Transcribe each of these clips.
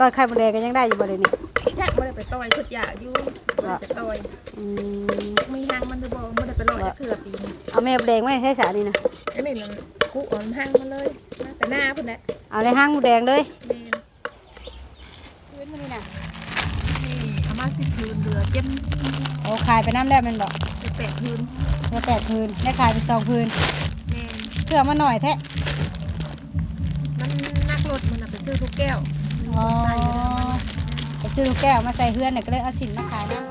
ตอนไข่มดแดงก็ยังได้อยู่บ่เลยนี่จักบ่ได้ไปต่อยขุดยาอยู่บ่ได้ไปต่อยอืมมีหางมันหรือบ่บ่ได้ไปลอยจักเทื่อปีนี้เอาแม่มดแดงไว้ให้สานี่นะอันนี้มันกูเอ่อนหางมันเลยมาแต่หน้าพุ่นแหละเอาในห้างมดแดงเลยแม่นพื้นมันนี่นะนี่เอามาสิคืนเรือเจ็ดโอ้ขายไปน้ำแล้วแมันบอกแปดคืนเพื่อแปดพื้นได้ขายไปสองพื้นแม่นเพื่อมาหน่อยแท้มันนักรถมันน่ะไปซื้อทุกแก้ว อ๋อใส่อยู่แล้วมันไปซื้อลูกแก้วมาใส่เฮือนเนี่ยก็เลยเอาสินมาขายนะ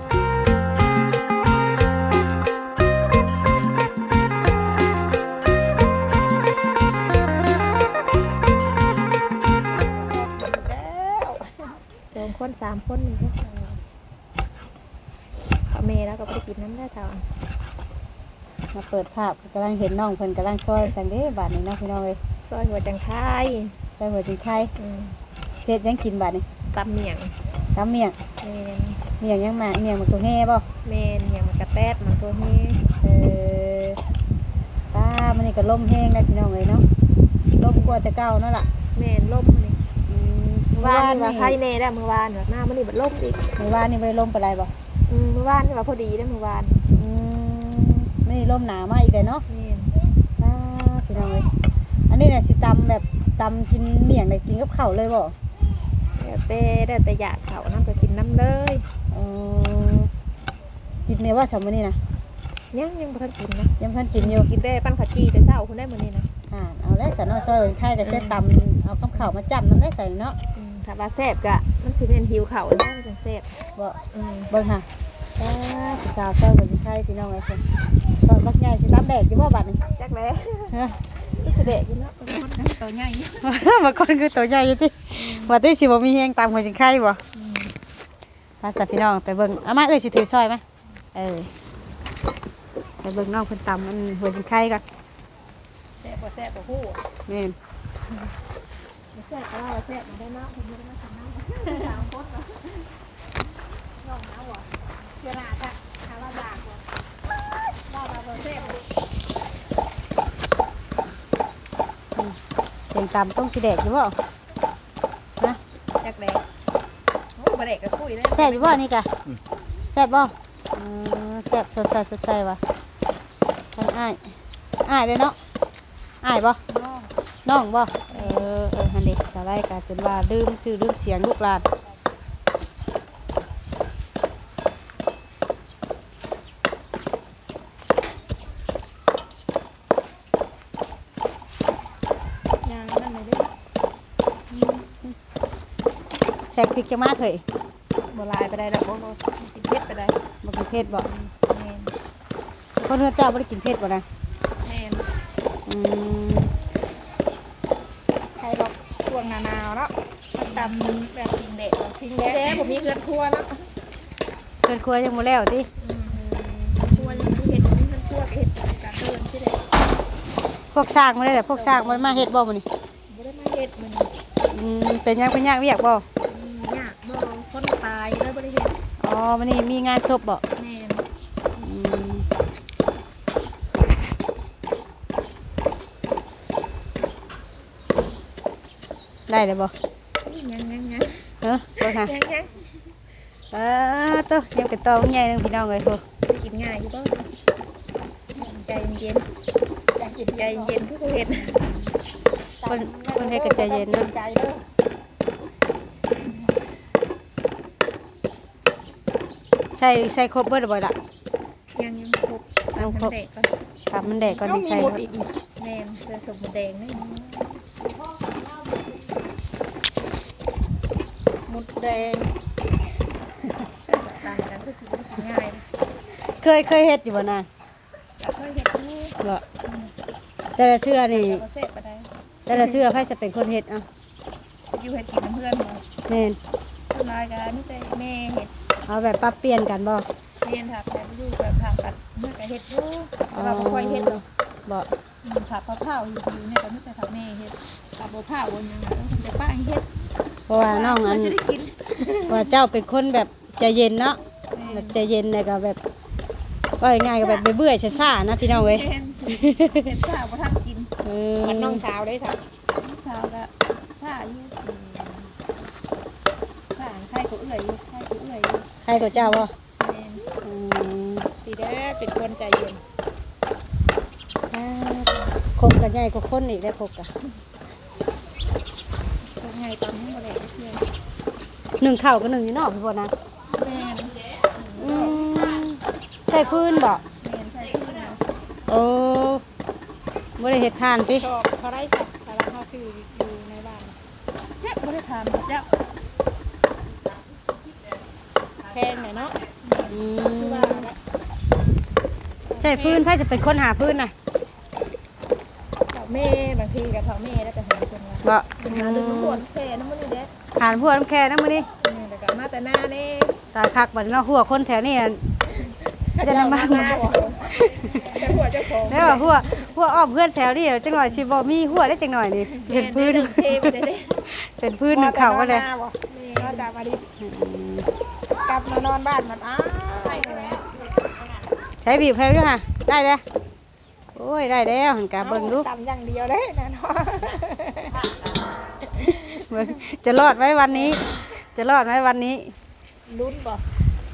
สองคนสามคนนี่ก็เอาเมย์แล้วก็ไปกินน้ำได้ทางมาเปิดภาพกำลังเห็นน้องเพิ่นกำลังซอยสังเด้บาทนี้เนาะพี่น้องเอ้ยซอยหัวจังไข่ซอยหัวจิงไข่อืม เสร็จยังกินบาทนี้ตำเมียงตำเมี่ยงเมนเมี่ยงยังมาเมี่ยงมันตัวแห่บ่เมนอย่างมันกระแตดมันตัวนี้เออป้ามันนี่ก็ล่มแห้งได้พี่น้องเอ้ยเนาะล่มกว่าแต่เก่าเนาะล่ะเมนล่มมันนี่อืมเมื่อวานนี่ว่านี่ไข่เน่ได้เมื่อวานแบบหน้ามันนี่บัดล่มอีกเมื่อวานนี่บ่ได้ล่มปานใดบ่อืมเมื่อวานนี่ว่าพอดีได้เมื่อวานอืมไม่ได้ล่มหนามาอีกเลยเนาะเมนป้าพี่น้องเอ้ยอันนี้น่ะสิตำแบบตำกินเมี่ยงได้กินกับข้าวเลยบ่ แล้วแต่แล้วแต่อยากเขาน้ำก็กินน้ำเลยเออกินเนี่ยว่าสามมื้อนี้นะยังยังบ่ทันกินนะยังเพิ่นกินอยู่กินได้ปั้นขาวจีแต่เช้าคุณได้มื้อนี้นะอ่าเอาแล้วสันเอาซอยไว้ไข่ก็จะตำเอากับข้าวมาจ้ำน้ำได้ใส่เนาะอืมถ้าว่าแซ่บก็มันสิเป็นหิวเขาแล้วมันจังแซ่บบ่อืมเบิ่งค่ะป้าพี่สาวซอยไว้ไข่พี่น้องเอ้ยเพิ่นตอนบักใหญ่สิตำแดกอยู่บ่บัดนี้จักแล้วฮะ นี่สิเด็กกินเนาะเป็นคนตัวใหญ่บางคนคือตัวใหญ่อยู่ติว่าติสิบ่มีแฮงตำหัวสิไข่บ่มาสัตว์พี่น้องไปเบิ่งเอามาเอ้ยสิถือซอยมาเออไปเบิ่งน้องเพิ่นตำมันหัวสิไข่ก่อนแซ่บบ่แซ่บบ่ฮู้แม่นแซ่บก็ว่าแซ่บมาได้เนาะผมบ่ได้มาทำน้ำสามคนเนาะน้องน้าบ่เชื่อราจ้ะหาว่าบากบ่ว่าว่าบ่แซ่บ เสียงตำต้องสิแดกอยู่บ่จักแล้วโอ้บ่ได้ก็คุยเลยแซ่บอยู่บ่นี่กะแซ่บบ่เออแซ่บสดใสสดใสว่ะทั้งอ้ายอ้ายเลยเนาะอ้ายบ่น้องน้องบ่เออเออฮันเด็กสาไลกะจนว่าลืมชื่อลืมเสียงลูกหลาน ยางนั่นเลยเด้อ แซ่บพริกจังมากเฮ้ยบ่ลายไปได้ดอกบ่บ่กินเผ็ดไปได้บ่กินเผ็ดบ่แม่นคนเฮือเจ้าบ่ได้กินเผ็ดบ่นะแม่นอืมใครดอกช่วงหนาวๆเนาะมันตำแบบทิ้งเด็กทิ้งแด้ผมมีเงินครัวเนาะเกินครัวยังบ่แล้วติครัวยังมีเห็ดมีเงินครัวก็เห็ดการเดินที่เด็กพวกสร้างบ่ได้แต่พวกสร้างบ่ได้มาเฮ็ดบ่มื้อนี้บ่ได้มาเห็ดมันอืมเป็นหยังเป็นหยังเวียกบ่ ยากบ่คนตายเลยบ่ได้เห็ดอ๋อมื้อนี้มีงานศพบ่แม่นอืมได้เลยบ่ยังยังยังเออบ่ค่ะยังยังเออตัวยังเป็นตอใหญ่หนึงพี่น้องเลยโหกินง่ายอยู่บ่ใจเย็นใจเย็นใจเย็นทุกเห็ดคนคนเฮ็ดก็ใจเย็นเนาะ ใจเด้อใช่ใส่ครบเบิดบ่ล่ะยังยังครบเอาครบน้ำเด็กก่อนครับมันแดดก่อนที่ใส่อีกแม่นเสื้อสมแดงนี่หมดแดงต่างกันก็สิง่ายเคยเคยเฮ็ดอยู่บ่นางแล้วก็เห็ดนี่บ่แต่ละเทื่อนี่ก็เสร็จไปได้แต่ละเทื่อไผจะเป็นคนเฮ็ดเอะอยู่เห็ดกินน้ำเพื่อนหมดแม่นทำลายกันนี่แต่แม่เห็ด เอาแบบปรับเปลี่ยนกันบ่แม่ถักแต่อยู่แบบผักกัดเมื่อกับเห็ดอยู่เราก็ค่อยเห็ดบ่ผักเผาๆอยู่ๆเนี่ยก็ไม่แต่ผักแม่เห็ดผักบัวเผาวันยังไงแต่ป้าเห็ดเพราะว่าน้องอันจะได้กินว่าเจ้าเป็นคนแบบใจเย็นเนาะแบบใจเย็นแล้วก็แบบว่าง่ายๆก็แบบเบื่อๆซ่าๆนะพี่น้องเอ้ยเห็ดเห็ดสาวมาทำกินเออมันน้องสาวได้ค่ะน้องสาวก็สาวอยู่ กูเอื่อยอยู่ใครกูเอื่อยอยู่ใครตัวเจ้าบ่แม่นอืมปีแรกเป็นคนใจเย็นอ่าคบกันใหญ่กว่าคนอีกได้อคบกันทำไงตอนนี้มาเลยเพื่อนหนึ่งเข่ากับหนึ่งอยู่นอกพี่บ่นะแม่นอืมใส่พื้นบ่แม่นใช่ที่เราโอ้บ่ได้เฮ็ดทานติชอบเขาได้สัตว์แต่ละเขาชื่ออยู่ในบ้านเจ๊ไม่ได้ทานเจ้า แพงหน่อยเนาะอืคือว่ามละใช่พื้นไผจะเป็นคนหาพื้นน่ะเถาเม่บางทีกับเถาเม่แล้วก็หาคนว่าบ่หาดึงน้ำวนแค่น้ำมันนี่เด็ดหานพวกน้ำแค่นำมื้อนี้นี่แล้วก็มาแต่หน้านี่ตาคักบัดนี้เนาะหัวคนแถวนี้อะจะนำมาหน้าแต่หัวเจ้าของแล้วว่าพวกพวกอ้อมเพื่อนแถวนี้จังหน่อยสิบ่มีหัวได้จังหน่อยนี่เห็นพื้นเทไปได้เป็นพื้นหนึ่งเข่าก็เลยนี่ก็จะมาดิ กลับมานอนบ้านมันอ้ายเลยใช้บีบแพลวอยู่ค่ะ ได้เลยโอ้ย ได้แล้วหันกาเบิ่งดูตำอย่างเดียวเลยนะเนาะเบิ่งจะรอดไหมวันนี้ จะรอดไหมวันนี้ลุ้นบ่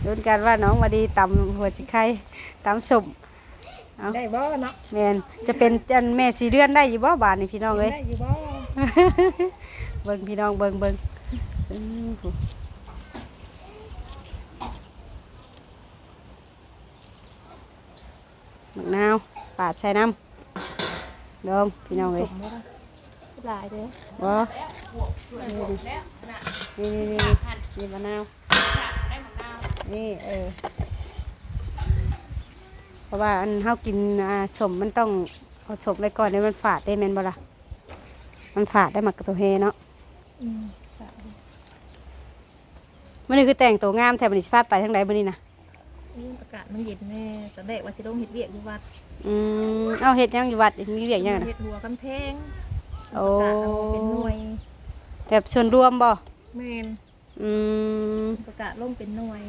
ลุ้นกันว่าน้องมาดีตำหัวจิไข่ตำสมเอาได้บ่เนาะแมนจะเป็นอันแม่สีเดือนได้อยู่บ่บาทนี่พี่น้องเอ้ยได้อยู่บ่เบิ่งพี่น้องเบิ่งเบิ่งอื้อหู มะนาวปาดใส่น้ำดองพี่น้องเอ้ยสมบ่ล่ะหลายเด้อบ่นี่นี่นี่นี่นี่มะนาวนี่เออเพราะว่าอันเฮากินอ่าสมมันต้องเอาสมไว้ก่อนให้มันฝาดได้แม่นบ่ล่ะมันฝาดได้มักกะตัวเฮเนาะอืมมันนี่คือแต่งตัวงามแถบนิสิพาไปทางใดบ่นี่นะ นี่อากาศมันเย็นแน่ตอนแรกว่าสิลงเฮ็ดเวียกอยู่วัดอืมเอาเฮ็ดหยังอยู่วัดมีเวียกหยังอะนะเฮ็ดหัวกำแพงโอ้ ประกาศเอาเป็นหน่วยแบบส่วนรวมบ่แม่นอืม ประกาศลงเป็นหน่วย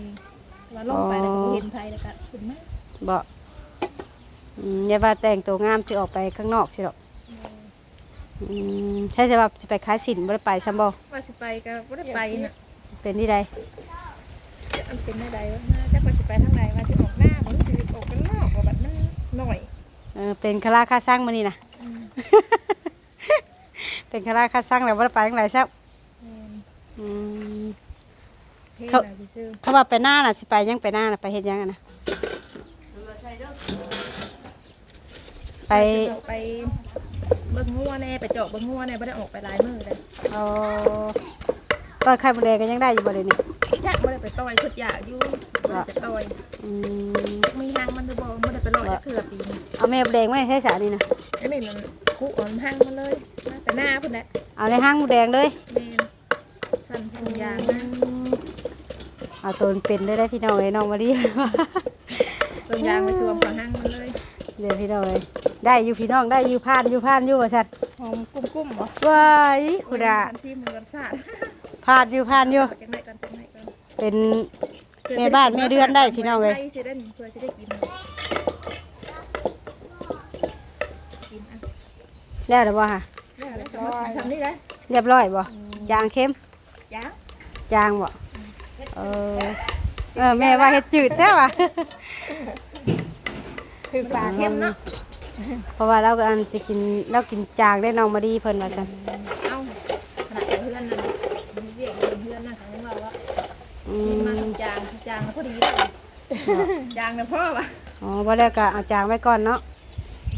ว่าลงไปแล้วก็บ่เห็นไผแล้วก็ขึ้นมาบ่อืมอย่าว่าแต่งตัวงามสิออกไปข้างนอกสิดอกอืมใช่สิว่าสิไปขายสินบ่ได้ไปซ้ำบ่ว่าสิไปก็บ่ได้ไปน่ะเป็นที่ใด มันเป็นได้ใดวะน่าจักว่าสิไปทางใดว่าสิออกหน้าบ่รู้สิออกกันนอกว่าบัดมันหน่อยเออเป็นคาราคาสร้างมื้อนี้นะอืมเป็นคาราคาสร้างแล้วบ่ได้ไปทางใดซับแม่นอืมเท่เขาน่ะซื่อถ้าว่าไปหน้าน่ะสิไปยังไปหน้าน่ะไปเฮ็ดหยังอะนะไปไปเบิ่งงัวแน่ไปเจาะเบิ่งงัวแน่บ่ได้ออกไปหลายมื้อเลยเอา ต้อยไข่มดแดงก็ยังได้อยู่บ่เลยนี่จักบ่ได้ไปต่อยขุดหญ้าอยู่บ่ได้ไปต่อยอืมมีหางมันหรือบ่บ่ได้ไปลอยจักเทื่อปีนี้เอาแม่มดแดงไว้ใช้สานี่นะอันนี้มันคุอ่อนหางมันเลยมาแต่หน้าพุ่นแหละเอาในห้างมดแดงเลยแม่นสั่นทุกอย่างนะเอาตัวมันเป็นได้ได้พี่น้องเลยน้องมาดีทุกอย่างไปสวมกับหางมันเลยเดี๋ยวพี่น้องเลยได้อยู่พี่น้องได้อยู่พานอยู่พานอยู่ว่าสัตว์หอมกุ้มๆบ่ว้ายคุดาซีมือกันซาด พานอยู่พานอยู่จังได๋กันจังได๋กันเป็น แม่บ้านแม่เดือนได้พี่น้องเอ้ยไปสิได้เพื่อสิได้กินกินอะแล้วหรือเปล่าค่ะแล้วแล้วก็มาทำนี่แหละเรียบร้อยบ่จางเข้มจ้าจางบ่เออเออแม่ว่าเฮ็ดจืดแท้ว่ะ คือปลาเข้มเนาะ เพราะว่าเราก็อันสิกินเรากินจางได้น้องมาดีเพิ่นว่าซั่น เอ้าขนาดเพื่อนนั่นมีเรียกเพื่อนนั่นของเราว่า อื กิน ม มา จางจางพอดีเลยจางนะพ่อวะอ๋อบ่แล้วก็เอาจางไว้ก่อนเนาะ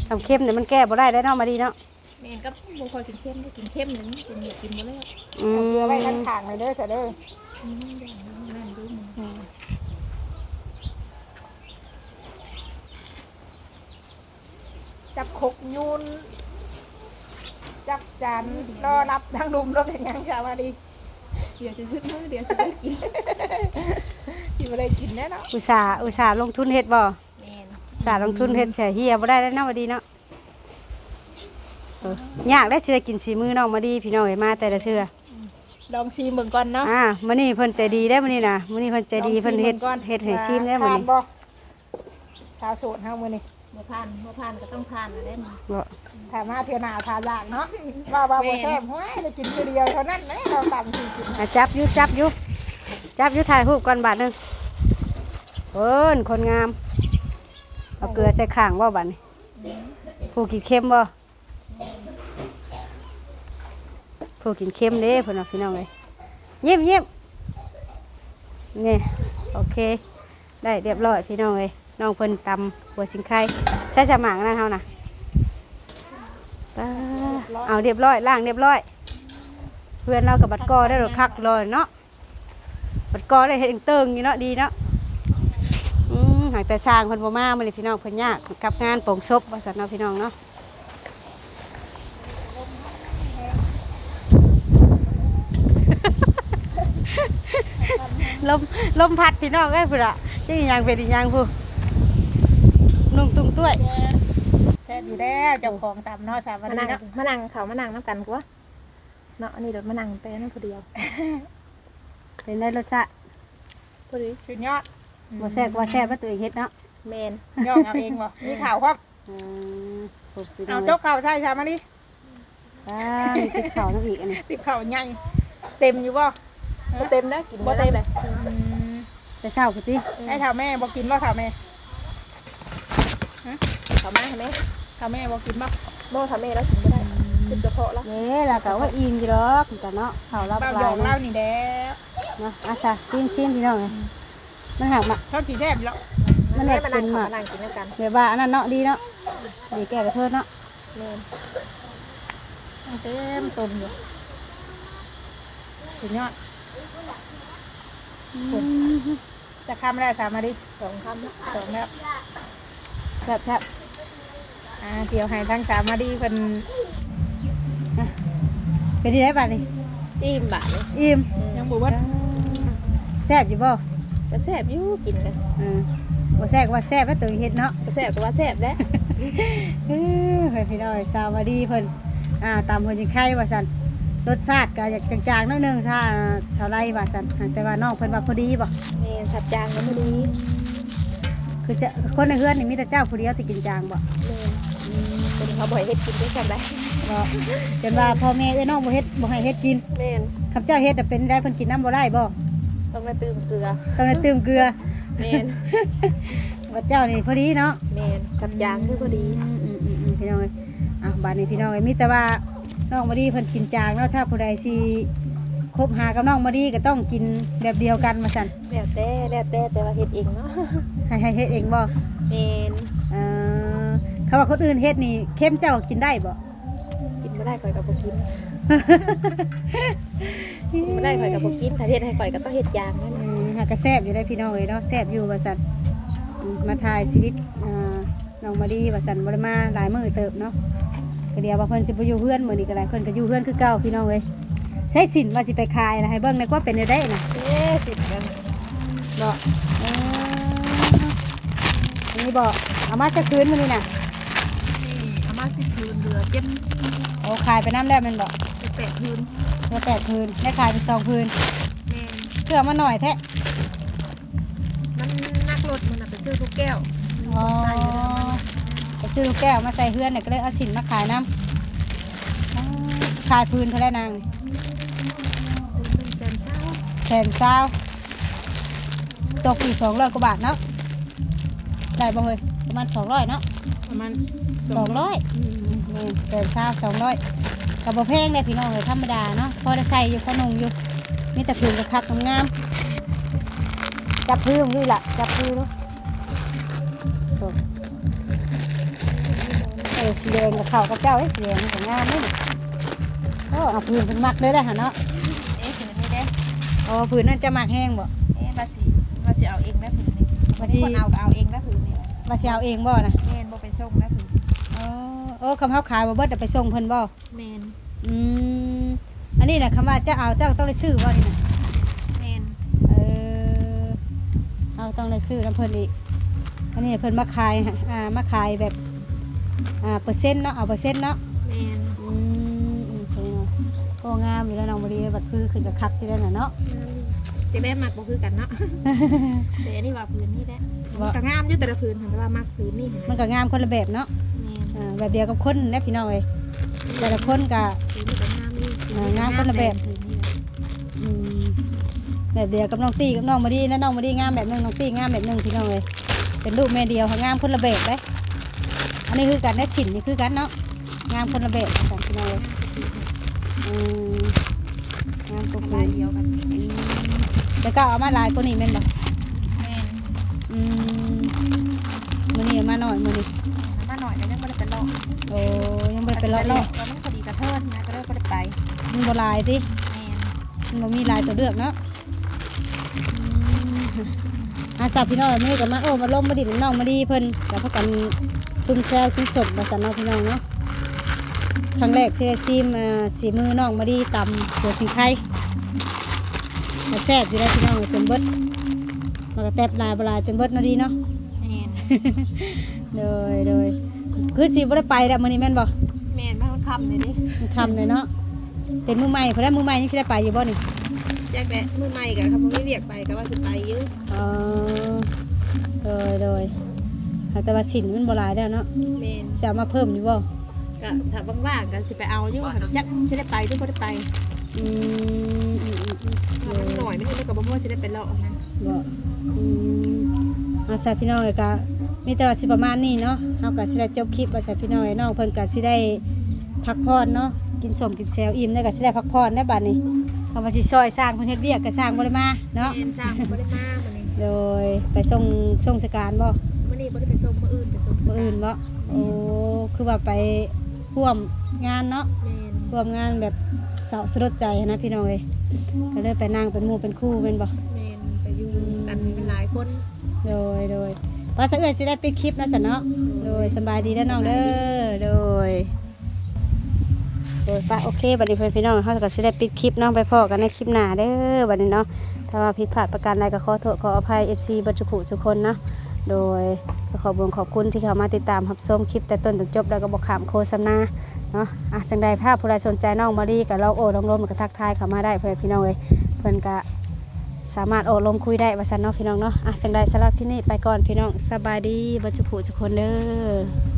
ทำเข้มเนี่ยมันแก้บ่ได้ได้เนาะมาดีเนาะแม่ก็บ่ค่อยกินเข้มได้กินเข้มหนึ่งกินอยากกินบ่เลยอืมเกลือไว้ข้างขางเลยเด้อเสยเด้ออืมอย่างนั้นนั่นดูมันจับขกยูนจับจานรอรับทางลุมรถเป็นหยังจ้ามาดี เดี๋ยวจะขึ้นมือเดี๋ยวจะได้กินสิบ่ได้กินแน่เนาะอุตส่าห์อุตส่าห์ลงทุนเฮ็ดบ่แม่นอุตส่าห์ลงทุนเฮ็ดเสียเฮียบ่ได้แล้วเนาะมาดีเนาะเออยากได้สิได้กินสีมือน้องมาดีพี่น้องเอ้ยมาแต่ละเทื่อ ลองซีเบิ่งก่อนเนาะ อ่ามื้อนี้เพิ่นใจดีได้มื้อนี้น่ะมื้อนี้เพิ่นใจดีเพิ่นเฮ็ดเฮ็ดให้ชิมได้มื้อนี้ทานบ่สาวโสดเฮามื้อนี้ บ่ผ่านบ่ผ่านก็ต้องผ่านนะได้มาบ่ถ้ามาเทื่อหน้าทานยากเนาะว่าว่าบ่แซ่บห้วยได้กินคือเดียวเท่านั้นแหละเราตำสิกินอะจับอยู่จับอยู่จับอยุถ่ายรูปก่อนบาทหนึงเอิ้นคนงาม เอาเกลือใส่ข้างว่าบาทนี่ผู้กินเค็มบ่ผู้กินเค็มเด้เพิ่นว่าพี่น้องเลยยิ้มยิ้มนี่โอเค ได้เรียบร้อยพี่น้องเลย น้องเพิ่นตำหัวสิงไข่ใช้สมางนั่นเฮานะป้าเอาเรียบร้อยล่างเรียบร้อย เพื่อนเรากับบัดกอได้หรอคักเลยเนาะบัดกอได้เห็นเติงอยู่เนาะดีเนาะอืมหากแต่สร้างคนบ่มามื้อนี้พี่น้องเพิ่นยากกับงานโปร่งศพว่าซั่นเนาะพี่น้องเนาะลมลมพัดพี่น้องเอ้ยพุ่นอะจังอีหยังเป็นอีหยังผู้นุ่ งตุ้งตุ้ยแซ่บอยู่แล้วเจ้าของตำเนาะสามวันมานี้นั่งเนาะมานั่งเขามานั่งน้ำกันกูวะเนาะอันนี้เดี๋ยวมานั่งแต่นั่นคนเดียวเป็นได้รสชาติพอดีสุดยอดบ่แซ่บบ่แซ่บว่าตัวเองเฮ็ดเนาะแมนย่องเอาเองบ่มีข่าวครับอืมปุ๊บพี่น้เอาองโจ๊กข่าวใช่ใช่มาดิอ่ามีติดเข่าน้ำอีกอันนี้ติดข่าวใหญ่เต็มอยู่บ่บ่เต็มนะกินบ่ได้เลยอืมแต่เช้าคือติให้ถามแม่บ่กินบ่ถามแม่ เขามาเห็นไหมถามแม่บ่กินบ่โม่ทำแม่แล้วกินบ่ได้ติดกระเพาะแล้วเด้ล่ะก็ว่าอิ่มอยู่ดอกแต่เนาะข้าวรับเบ้าลาหยอยกเนาะเล่านี่แด้วเนาะอาซะซิมซิมพี่น้องเอ้ยมันหักมาชอบสีแซ่บอยู่แล้วมันแม่เล็ดมาเป็นั่งนหเขามากมานั่งกินด้วยกันเดี๋ยวว่าอันนั้นเนาะดีเนาะดีแก้กระเทิดเนาะแมนเต็มตุ่มอยู่สุดยอดจะข้ามได้สามมาดิสองคำละสองแล้ว แซ่บแซ่บอ่าเดี๋ยวให้ทั้งสามมาดิเพิ่นเป็นที่ไหนบ้าดนี่อิ่มบะเลยอิ่มยังบ่เบิดแซ่บอยู่บ่ก็แซ่บอยู่กินกันอืมบ่แซ่บก็ว่าแซ่บแล้วตัวเองเฮ็ดเนาะ ก็แซ่บก็ว่าแซ่บแล้วเออเฮ้ยพี่น้อยสวัสดีเพิ่นอ่าตามเพิ่นจิไข่ว่าซั่นรสชาติก็อยากจางๆหนิดนึงซะสาวไร่ว่าซั่นแต่ว่าน้องเพิ่นว่าพอดีบ่แมนทับจางก็พอดี คือจะคนในเฮือนนี่มีแต่เจ้าผู้เดียวที่กินจางบ่แมนเป็นเขาบ่อยเฮ็ดกินด้วยกันได้บ่จนว่าพ่อแม่เอ้ยน้องบ่เฮ็ดบ่ให้เฮ็ดกินแมนคำเจ้าเฮ็ดน่ะเป็นได้เพิ่นกินน้ำบ่ได้บ่ต้องมาตื่มเกลือต้องได้เติมเกลือแมนว่าเจ้านี่พอดีเนาะแมนทับจางคือพอดีอืมอืมอืมอืมพี่น้องเอ้ยอะบัดนี้พี่น้องเอ้ยมีแต่ว่าน้องบ่ดีเพิ่นกินจางเนาะถ้าผู้ใดสิ คบหากับน้องบ่ดีก็ต้องกินแบบเดียวกันว่าซั่นแล้วแต่แล้วแต่แต่ว่าเฮ็ดเองเนาะให้ให้เฮ็ดเองบ่แมนเอ่อเขาว่าคนอื่นเฮ็ดนี่เข้มเจ้ากินได้บ่ กินบ่ได้ข่อยกับบ่กินกินบ่ได้ข่อยกับบ่กินถ้าเฮ็ดให้ข่อยก็ต้องเฮ็ดอย่างนั่นอืน่ะมหากระแซบอยู่ได้พี่น้องเอ้ยเนาะแซบอยู่ว่าซั่นอืมมาถ่ายชีวิตอ่าน้องมาดีว่าซั่นบ่ได้มาหลายมื้อเติบเนาะก็เดี๋ยวว่าเพิ่นสิบ่อยู่เฮือนมื้อนี้ก็ได้เพิ่นก็อยู่เฮือนคือเก่าพี่น้องเอ้ย ใช้สินว่าสิไปขายนะให้เบิ่งได้กว่าเป็นได้น่ะเอ๊ะสิกันบ่เออนี่บ่เอามาจะคืนมื้อนี้น่ะเอามาสิคืนเรือเจ็ดโอ้ขายไปน้ำแล้วแม่นบ่แปดคืนเหลือแปดพื้นได้ขายไปสองพื้นแม่นเพื่อมาหน่อยแท้มันนักรถมันน่ะไปซื้อทุกแก้วอ๋อไปซื้อลูกแก้วมาใส่เฮือนเนี่ยก็เลยเอาสินมาขายน้ำอ๋อขายพื้นเท่าไรนาง นเศร้าตกอยู่สองร้อยกว่าบาทเนาะได้บ่เฮ้ยประมาณสองร้อยเนาะประมาณสองร้อยนี่แสนเศร้าสองร้อยกับบ่แพงเลยพี่น้องเลยธรรมดาเนาะพอได้ใส่อยู่ขนงอยู่มีแต่พื้นกระคักงามๆจับพื้นด้วยล่ะจับพื้นดูโถ่เออสีแดงกับเขาวกับเจ้าไอ้สีแดงมันก็งามเลยโอ้เอาพื้นเป็นมักเลยได้อหะเนาะเอ๊ะผืนนี้เด้ โอ้พื้นนั่นจะมักแห้งบ่เอ๊ะมาสิมาสิเอาเองนะผืนนี้ว่าสิคนเอาก็เอาเองนะผืนนี้มาสิเอาเองบ่นะแม่นบ่ไปส่งนะผืนอ๋อโอ้คำเฮาขายบ่เบิดเดี๋ยวไปส่งเพิ่นบ่แม่นอืมอันนี้น่ะคำว่าเจ้าเอาเจ้าต้องได้ซื้อบ่นี่น่ะแม่นเออเอาต้องได้ซื้อน้ำเพิ่นอีกอันนี้เพิ่นมาขายฮะอ่ามาขายแบบอ่าเปอร์เซ็นต์เนาะเอาเปอร์เซ็นต์เนาะแม่น โอ้งามอยู่แล้วน้องบ่ดีบัดคือขึ้นกับคักอยู่แล้วน่ะเนาะ จะได้มักบ่คือกันเนาะ แต่อันนี้ว่าผืนนี้แหละมันก็งามอยู่แต่ละผืนแต่ว่ามักผืนนี่แม่นมันก็งามคนละแบบเนาะอ่าแบบเดียวกับคนนะพี่น้องเอ้ยแต่ละคนก็ผืนนี้ก็งามนี่อ่างามคนละแบบผืนนี้แหละอืมแบบแบบเดียวกับน้องตี้กับน้องมาดีนะน้องมาดีงามแบบหนึงน้องตี้งามแบบหนึงพี่น้องเลยเป็นลูกแม่เดียวค่ะงามคนละแบบเลยอันนี้คือกันได้ฉินนี่คือกันเนาะงามคนละแบบกันพี่น้องเลย อืมงามตัวลายเดียวกันแล้วก็เอามาหลายคนนี้แม่นบ่แม่นอืมมื้อนี้เอามาหน่อยมื้อนี้มาหน่อยแต่ยังไม่ได้เป็นโรคโอ้ยังบ่ได้ไปเลาะเลาะแล้วมันพอดีกระเทินนะก็เลยไม่ได้ไปมันบ่หลายติแม่นมันบ่มีหลายตัวเลือกเนาะอาสาพี่น้องมื้อนี้ก็มาโอ้มาลงมาดินน้องมาดีเพิ่นแล้วพากันซุ่มแซวกินสดมาสั่นเนาะพี่น้องเนาะ ครั้งแรกที่ได้ซิมเอ่อสีมือน้องมาดีตำเสือสิงไข่แต่แซ่บอยู่ได้วพี่น้องจนเบิดมันก็แตบลายบลายจนเบิดเนาะดีเนาะ แม่นเลยเลยคือสิบ่ได้ไปแล้วมื้อนี้แม่นบ่แม่นมามันคำเลยดิมันคำเลยเนาะเป็นมือใหม่เพราะได้มือใหม่ยังสิได้ไปอยู่บ่นี่แยกแบะมือใหม่กับคำว่าไม่เรียกไปก็ว่าสิไปอยื้ออ๋อเลยเลยแต่ว่าสินมันบ่หลายแล้วเนาะแม่นสิเอามาเพิ่มอยู่บ่ ก็ถ้าว่างๆกันสิไปเอาอยู่หันจักสิได้ไปหรือบ่ได้ไปอืมอืมอืมอืมถ้ามันหน่อยไม่ใช่กับบ่ว่าสิได้ไปเลาะนะบ่อืมอาสาพี่น้องเอ้ยก็มีแต่ว่าสิประมาณนี้เนาะเฮาก็สิได้จบคลิปว่าสาพี่น้องเอ้ยน้องเพิ่นก็สิได้พักผ่อนเนาะกินสมกินแซวอิ่มแล้วก็สิได้พักผ่อนได้บัดนี้เอามาสิซอยสร้างเพิ่นเฮ็ดเวียกก็สร้างบ่ได้มาเนาะแม่นสร้างบ่ได้มามื้อนี้โดยไปส่งส่งสการบ่มื้อนี้บ่ได้ไปส่งมื้ออื่นไปส่งมื้ออื่นบ่โอ้คือว่าไป ร่วมงานเนาะแม่นร่วมงานแบบเสาสลดใจนะพี่น้องเอ้ยก็เลยไปนั่งเป็นหมู่เป็นคู่เป็นบ่แม่นไปอยู่กันเป็นหลายคนโดยโดยพอสักเอ้ยสิได้ปิดคลิปนะสันเนาะโดยสำบายดีแล้วน้องเด้อโดยโดยป้าโอเคบัดนี้เพื่อนพี่น้องเขาก็สิได้ปิดคลิปน้องไปพอกันในคลิปหน้าเด้อบัดนี้เนาะถ้าว่าผิดพลาดประการใดก็ขอโทษขออภัย FC บัจจุกุทุกคนเนาะ โดยก็ขอบุญขอบคุณที่เข้ามาติดตามรับชมคลิปแต่ต้นถึงจบแล้วก็บอกขามโฆษณาเนาะอะจังใดภาพผู้ใดสนใจน้องมาดีกับเราโอ้ลองลมกับทักทายเข้ามาได้เพื่อนพี่น้องเลยเพื่อนก็สามารถโอ้ลมคุยได้ประชันเนาะพี่น้องเนาะอะจังใดสำหรับที่นี่ไปก่อนพี่น้องสบายดีบัจจุกุทุกคนเด้อ